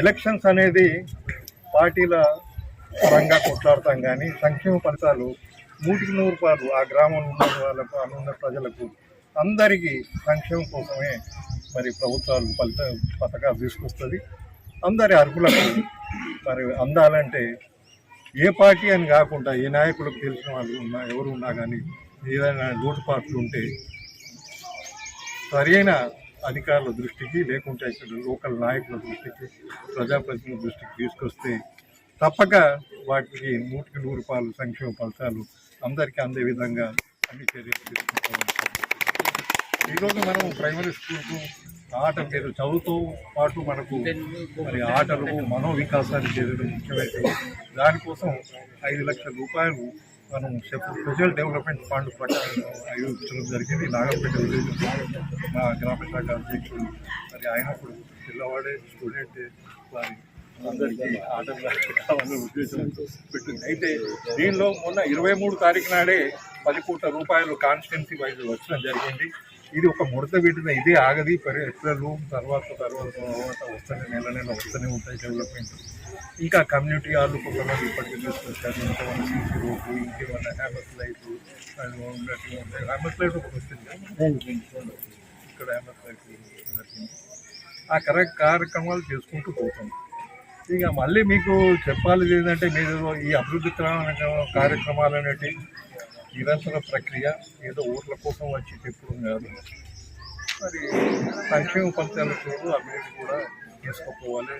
Elections అనేది పార్టీల పరంగా కొట్లాడతాం కానీ సంక్షేమ ఫలితాలు నూటికి నూరు రూపాయలు ఆ గ్రామంలో ఉన్న వాళ్ళకు అనున్న ప్రజలకు అందరికీ సంక్షేమం కోసమే మరి ప్రభుత్వాలు ఫలిత పథకాలు తీసుకొస్తుంది. అందరి అర్హులకు మరి అందాలంటే ఏ పార్టీ అని కాకుండా ఏ నాయకులకు తెలిసిన వాళ్ళు ఉన్నా ఎవరు ఉన్నా కానీ ఏదైనా లోటుపాట్లు ఉంటే సరైన అధికారుల దృష్టికి లేకుంటే ఇక్కడ లోకల్ నాయకుల దృష్టికి ప్రజాప్రతినిధుల దృష్టికి తీసుకొస్తే తప్పక వాటికి నూటికి నూరు రూపాయలు సంక్షేమ ఫలితాలు అందరికీ అందే విధంగా అన్ని చర్యలు తీసుకుంటాం ఈరోజు మనం ప్రైమరీ స్కూల్కు ఆట మీరు చదువుతో పాటు మనకు మరి ఆటలు మనోవికాసాన్ని చేయడం ముఖ్యమైన దానికోసం ఐదు లక్షల రూపాయలు మనం స్పెషల్ డెవలప్మెంట్ ఫండ్ ప్రకారం ఆయోగించడం జరిగింది. నాగపేట విలేజ్ మా గ్రామ శాఖ అధ్యక్షుడు మరి ఆయన ఇప్పుడు పిల్లవాడే స్టూడెంట్ వారి అందరికీ ఆటలు ఉద్దేశంతో పెట్టింది. అయితే దీనిలో మొన్న ఇరవై మూడు తారీఖు నాడే పది కోట్ల రూపాయలు కాన్స్టిట్యున్సీ వైజ్ వచ్చడం జరిగింది. ఇది ఒక ముడత పెట్టిన ఇదే ఆగది. పరి రూమ్ తర్వాత తర్వాత తర్వాత వస్తూనే నెల నెల వస్తూనే ఉంటాయి డెవలప్మెంట్ ఇంకా కమ్యూనిటీ వాళ్ళు కొంతమంది ఇప్పటికీ తీసుకొచ్చారు. ఇంకేమైనా సీసీ రోడ్లు ఇంకేమైనా హ్యామర్స్ లైట్లు ఉన్నట్టు ఉంటాయి హ్యామర్స్ లైట్ ఒకటి వచ్చింది ఇక్కడ హ్యామర్స్ లైట్ ఆ కరెక్ట్ కార్యక్రమాలు చేసుకుంటూ పోతాం. ఇక మళ్ళీ మీకు చెప్పాలి ఏంటంటే మీరు ఈ అభివృద్ధి కార్యక్రమాలు అనేటివి నిరంతర ప్రక్రియ ఏదో ఓట్ల కోసం వచ్చి చెప్పడం కాదు మరి సంక్షేమ ఫలితాలు అభివృద్ధి కూడా తీసుకుపోవాలి.